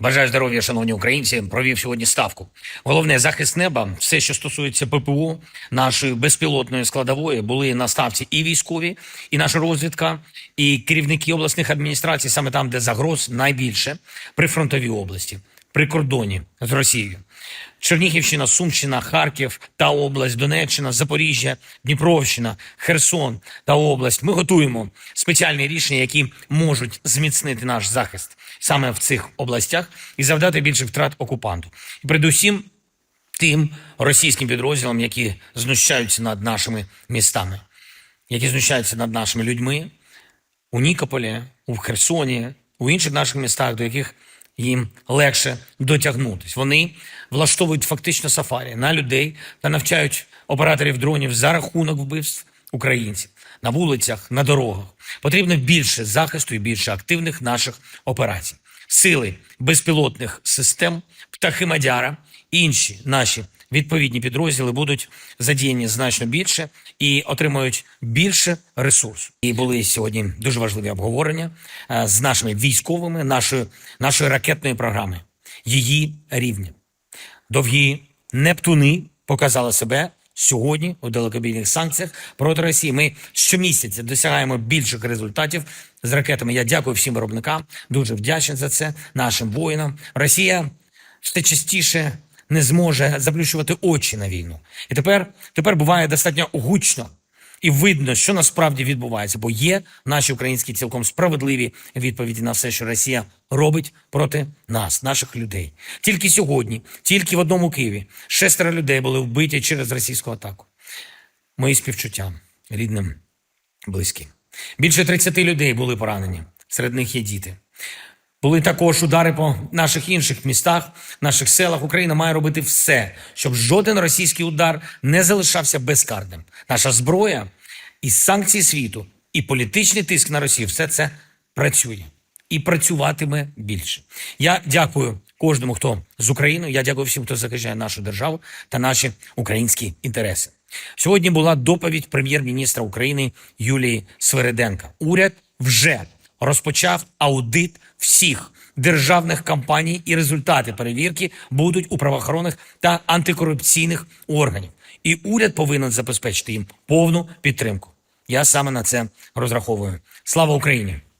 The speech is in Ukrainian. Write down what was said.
Бажаю здоров'я, шановні українці. Провів сьогодні ставку. Головне захист неба, все, що стосується ППО, нашої безпілотної складової, були на ставці і військові, і наша розвідка, і керівники обласних адміністрацій, саме там, де загроз найбільше, при фронтовій області, при кордоні з Росією. Чернігівщина, Сумщина, Харків та область, Донеччина, Запоріжжя, Дніпровщина, Херсон та область. Ми готуємо спеціальні рішення, які можуть зміцнити наш захист саме в цих областях і завдати більше втрат окупанту. І передусім тим російським підрозділам, які знущаються над нашими містами, які знущаються над нашими людьми у Нікополі, у Херсоні, у інших наших містах, до яких їм легше дотягнутись. Вони влаштовують фактично сафарі на людей та навчають операторів дронів за рахунок вбивств українців на вулицях, на дорогах. Потрібно більше захисту і більше активних наших операцій. Сили безпілотних систем, птахи Мадяра, інші наші відповідні підрозділи будуть задіяні значно більше і отримають більше ресурсу. І були сьогодні дуже важливі обговорення е, з нашими військовими, нашої, нашої ракетної програми, її рівня. Довгі Нептуни показали себе сьогодні у далекобійних санкціях проти Росії. Ми щомісяця досягаємо більших результатів з ракетами. Я дякую всім виробникам. Дуже вдячний за це нашим воїнам. Росія все частіше не зможе заплющувати очі на війну. І тепер, тепер буває достатньо гучно і видно, що насправді відбувається, бо є наші українські цілком справедливі відповіді на все, що Росія робить проти нас, наших людей. Тільки сьогодні, тільки в одному Києві, шестеро людей були вбиті через російську атаку. Мої співчуття рідним, близьким. Більше 30 людей були поранені. Серед них є діти. Були також удари по наших інших містах, наших селах. Україна має робити все, щоб жоден російський удар не залишався безкарним. Наша зброя і санкції світу, і політичний тиск на Росію все це працює і працюватиме більше. Я дякую кожному, хто з Україною. Я дякую всім, хто захищає нашу державу та наші українські інтереси. Сьогодні була доповідь прем'єр-міністра України Юлії Свериденка. Уряд вже розпочав аудит всіх державних компаній, і результати перевірки будуть у правоохоронних та антикорупційних органів. І уряд повинен забезпечити їм повну підтримку. Я саме на це розраховую. Слава Україні!